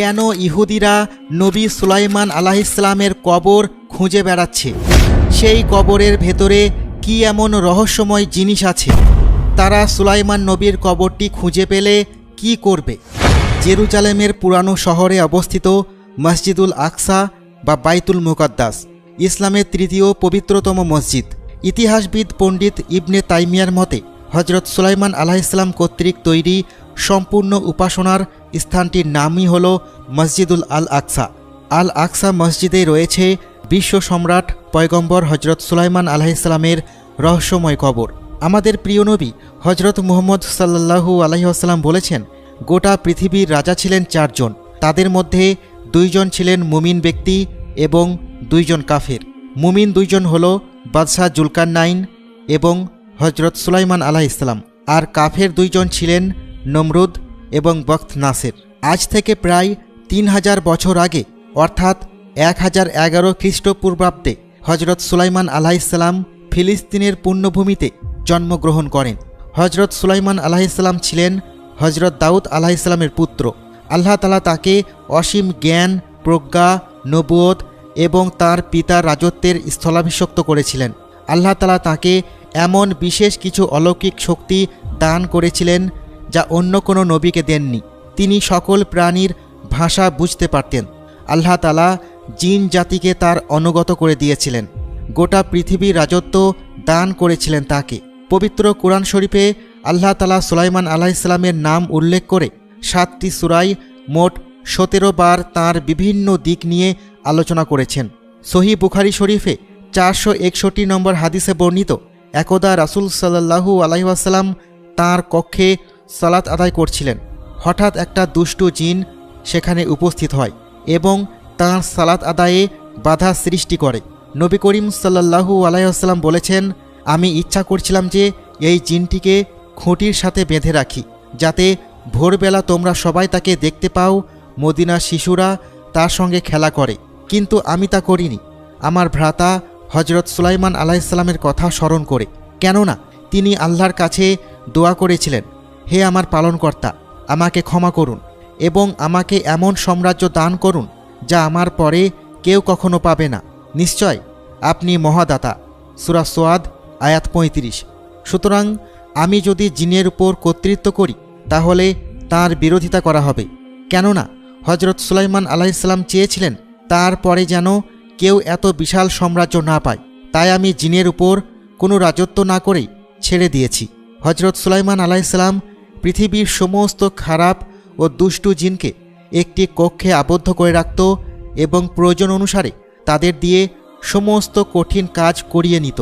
কেন ইহুদিরা নবী সুলাইমান আলাহিসাল্লামের কবর খুঁজে বেড়াচ্ছে? সেই কবরের ভেতরে কি এমন রহস্যময় জিনিস আছে? তারা সুলাইমান নবীর কবরটি খুঁজে পেলে কি করবে? জেরুজালেমের পুরানো শহরে অবস্থিত মসজিদুল আকসা বা বাইতুল মুকদ্দাস, ইসলামের তৃতীয় পবিত্রতম মসজিদ। ইতিহাসবিদ পণ্ডিত ইবনে তাইমিয়ার মতে হজরত সুলাইমান আলাহিসাল্লাম কর্তৃক তৈরি সম্পূর্ণ উপাসনার স্থানটির নামই হল মসজিদুল আল আকসা আল আকসা মসজিদে রয়েছে বিশ্ব সম্রাট পয়গম্বর হজরত সুলাইমান আলাহিসাল্লামের রহস্যময় কবর। আমাদের প্রিয় নবী হজরত মুহম্মদ সাল্লাহু আলহিহাস্লাম বলেছেন, গোটা পৃথিবীর রাজা ছিলেন চারজন। তাদের মধ্যে দুইজন ছিলেন মুমিন ব্যক্তি এবং দুইজন কাফের। মুমিন দুইজন হল বাদশাহ জুলকার নাইন এবং হজরত সুলাইমান আলাহ ইসলাম আর কাফের দুইজন ছিলেন নমরুদ এবং বখত নাসের। আজ থেকে প্রায় তিন হাজার বছর আগে, অর্থাৎ এক হাজার এগারো খ্রিস্টপূর্বাব্দে হজরত সুলাইমান আলাহিসাল্লাম ফিলিস্তিনের পুণ্যভূমিতে জন্মগ্রহণ করেন। হজরত সুলাইমান আলাহিসাল্লাম ছিলেন হজরত দাউদ আলাহিসাল্লামের পুত্র। আল্লাহ তালা তাকে অসীম জ্ঞান, প্রজ্ঞা, নবুয়ত এবং তার পিতার রাজত্বের স্থলাভিষক্ত করেছিলেন। আল্লাহ তালা তাকে এমন বিশেষ কিছু অলৌকিক শক্তি দান করেছিলেন যা অন্য কোনো নবীকে দেননি। তিনি সকল প্রাণীর ভাষা বুঝতে পারতেন। আল্লাহ তালা জিন জাতিকে তার অনুগত করে দিয়েছিলেন। গোটা পৃথিবীর রাজত্ব দান করেছিলেন তাকে। পবিত্র কোরআন শরীফে আল্লাহ তালা সুলাইমান আলাহ ইসলামের নাম উল্লেখ করে সাতটি সুরাই মোট সতেরো বার তাঁর বিভিন্ন দিক নিয়ে আলোচনা করেছেন। সহি বুখারি শরীফে চারশো একষট্টি নম্বর হাদিসে বর্ণিত, একদা রাসুল সাল্লাহু আলাইসাল্লাম তাঁর কক্ষে সালাত আদায় করছিলেন। হঠাৎ একটা দুষ্টু জিন সেখানে উপস্থিত হয় এবং তাঁর সালাত আদায়ে বাধা সৃষ্টি করে। নবী করিম সাল্লাহু আলাইসাল্লাম বলেছেন, আমি ইচ্ছা করছিলাম যে এই জিনটিকে খুঁটির সাথে বেঁধে রাখি, যাতে ভোরবেলা তোমরা সবাই তাকে দেখতে পাও, মদিনা শিশুরা তার সঙ্গে খেলা করে। কিন্তু আমি তা করিনি। আমার ভ্রাতা হজরত সুলাইমান আলাইসাল্লামের কথা স্মরণ করে। কেননা তিনি আল্লাহর কাছে দোয়া করেছিলেন। হে আমার পালনকর্তা, আমাকে ক্ষমা করুন এবং আমাকে এমন সাম্রাজ্য দান করুন যা আমার পরে কেউ কখনো পাবে না। নিশ্চয়, আপনি মহাদাতা। সুরা সোয়াদ, আয়াত পঁয়ত্রিশ। সুতরাং আমি যদি জিনের উপর কর্তৃত্ব করি, তাহলে তার বিরোধিতা করা হবে। কেননা হজরত সুলাইমান আলাইসাল্লাম চেয়েছিলেন তারপরে যেন কেউ এত বিশাল সাম্রাজ্য না পায়। তাই আমি জিনের উপর কোনো রাজত্ব না করেই ছেড়ে দিয়েছি। হজরত সুলাইমান আলাইসাল্লাম পৃথিবীর সমস্ত খারাপ ও দুষ্টু জিনকে একটি কক্ষে আবদ্ধ করে রাখত এবং প্রয়োজন অনুসারে তাদের দিয়ে সমস্ত কঠিন কাজ করিয়ে নিত।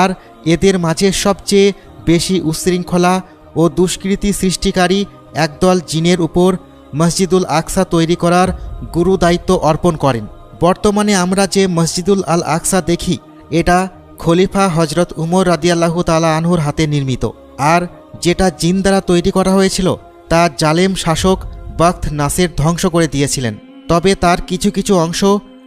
আর এদের মাঝে সবচেয়ে বেশি উশৃঙ্খলা ও দুষ্কৃতি সৃষ্টিকারী একদল জিনের উপর মসজিদুল আকসা তৈরি করার গুরু দায়িত্ব অর্পণ করেন। বর্তমানে আমরা যে মসজিদুল আল আকসা দেখি, এটা খলিফা হজরত উমর রাদিয়াল্লাহু তালা আনহুর হাতে নির্মিত। আর যেটা জিন দ্বারা তৈরি করা হয়েছিল, তা জালেম শাসক বখত নাসের ধ্বংস করে দিয়েছিলেন। তবে তার কিছু কিছু অংশ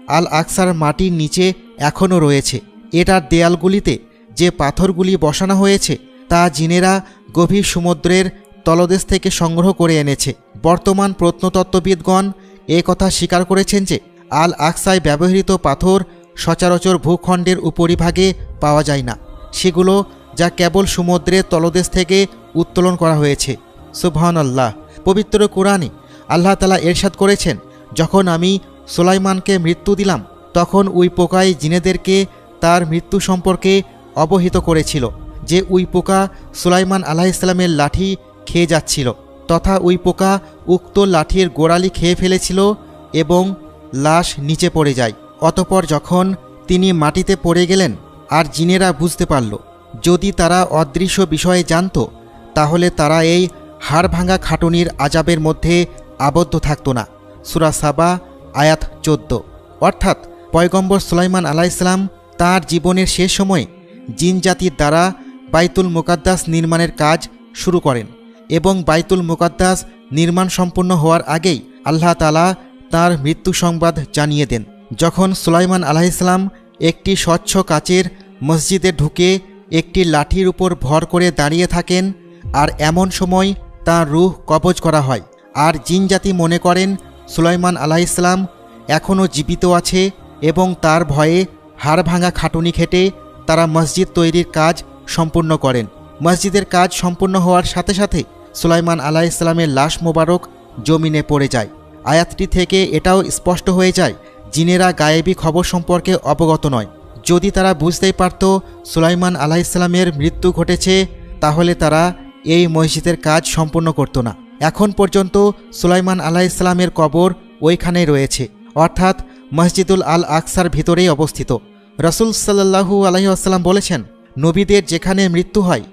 আল আকসার মাটির নিচে এখনও রয়েছে। এটার দেয়ালগুলিতে যে পাথরগুলি বসানো হয়েছে, তা জিনেরা গভীর সমুদ্রের তলদেশ থেকে সংগ্রহ করে এনেছে। বর্তমান প্রত্নতত্ত্ববিদগণ এ কথা স্বীকার করেছেন যে আল আকসায় ব্যবহৃত পাথর সচরাচর ভূখণ্ডের উপরিভাগে পাওয়া যায় না। সেগুলো যা কেবল সমুদ্রের তলদেশ থেকে উত্তোলন করা হয়েছে। সুবহান আল্লাহ পবিত্র কোরআনে আল্লাহ তালা এরশাদ করেছেন, যখন আমি সোলাইমানকে মৃত্যু দিলাম, তখন ওই পোকাই জিনেদেরকে তার মৃত্যু সম্পর্কে অবহিত করেছিল, যে ওই পোকা সুলাইমান আলাহিসাল্লামের লাঠি খেয়ে যাচ্ছিল, তথা ওই পোকা উক্ত লাঠির গোড়ালি খেয়ে ফেলেছিল এবং লাশ নিচে পড়ে যায়। অতপর যখন তিনি মাটিতে পড়ে গেলেন, আর জিনেরা বুঝতে পারল যদি তারা অদৃশ্য বিষয়ে জানত, তাহলে তারা এই হাড় ভাঙা খাটুনির আজাবের মধ্যে আবদ্ধ থাকত না। সুরা সাবা, আয়াত চোদ্দ। অর্থাৎ পয়গম্বর সুলাইমান আলাইসালাম তার জীবনের শেষ সময়ে জিন জাতির দ্বারা বাইতুল মোকাদ্দাস নির্মাণের কাজ শুরু করেন এবং বাইতুল মোকাদ্দাস নির্মাণ সম্পন্ন হওয়ার আগেই আল্লাহ তালা তার মৃত্যু সংবাদ জানিয়ে দেন। যখন সুলাইমান আলাইসালাম একটি স্বচ্ছ কাচের মসজিদে ঢুকে একটি লাঠির উপর ভর করে দাঁড়িয়ে থাকেন আর এমন সময় তার রুহ কবজ করা হয়। আর জিন জাতি মনে করেন, সুলাইমান আলাইসালাম এখনও জীবিত আছে এবং তার ভয়ে হাড় ভাঙা খাটুনি খেটে তারা মসজিদ তৈরির কাজ সম্পূর্ণ করেন। মসজিদের কাজ সম্পূর্ণ হওয়ার সাথে সাথে সুলাইমান আলাইসালামের লাশ মোবারক জমিনে পড়ে যায়। আয়াতটি থেকে এটাও স্পষ্ট হয়ে যায়, জিনেরা গায়েবী খবর সম্পর্কে অবগত নয়। যদি তারা বুঝতেই পারত সুলাইমান আলাইসালামের মৃত্যু ঘটেছে, তাহলে তারা এই মসজিদের কাজ সম্পূর্ণ করত না। এখন পর্যন্ত সুলাইমান আলাইসালামের কবর ওইখানেই রয়েছে, অর্থাৎ মসজিদুল আল আকসার ভিতরেই অবস্থিত। রসুল সাল্লাহু আলহিহাস্লাম বলেছেন, নবীদের যেখানে মৃত্যু হয়,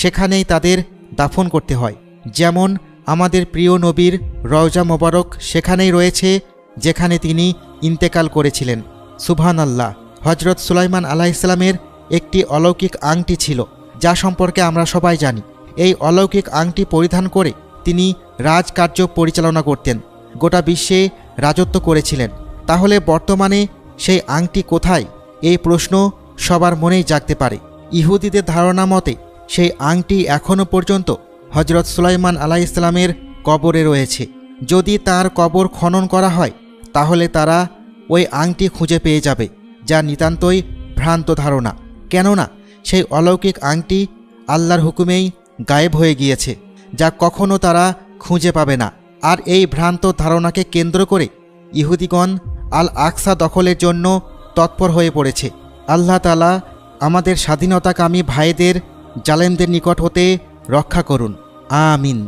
সেখানেই তাদের দাফন করতে হয়। যেমন আমাদের প্রিয় নবীর রওজা মোবারক সেখানেই রয়েছে, যেখানে তিনি ইন্তেকাল করেছিলেন। সুবহান আল্লাহ হজরত সুলাইমান আলাহ ইসলামের একটি অলৌকিক আংটি ছিল, যা সম্পর্কে আমরা সবাই জানি। এই অলৌকিক আংটি পরিধান করে তিনি রাজকার্য পরিচালনা করতেন, গোটা বিশ্বে রাজত্ব করেছিলেন। তাহলে বর্তমানে সেই আংটি কোথায়? এই প্রশ্ন সবার মনেই জাগতে পারে। ইহুদিদের ধারণা মতে, সেই আংটি এখনও পর্যন্ত হজরত সুলাইমান আলাহ ইসলামের কবরে রয়েছে। যদি তার কবর খনন করা হয়, তাহলে তারা ওই আংটি খুঁজে পেয়ে যাবে। যা নিতান্তই ভ্রান্ত ধারণা। কেননা সেই অলৌকিক আংটি আল্লাহর হুকুমেই গায়েব হয়ে গিয়েছে, যা কখনো তারা খুঁজে পাবে না। আর এই ভ্রান্ত ধারণাকে কেন্দ্র করে ইহুদিগণ আল আকসা দখলের জন্য তৎপর হয়ে পড়েছে। আল্লাহ তালা আমাদের স্বাধীনতাকামী ভাইদের, জালেমদের নিকট হতে রক্ষা করুন। আমিন।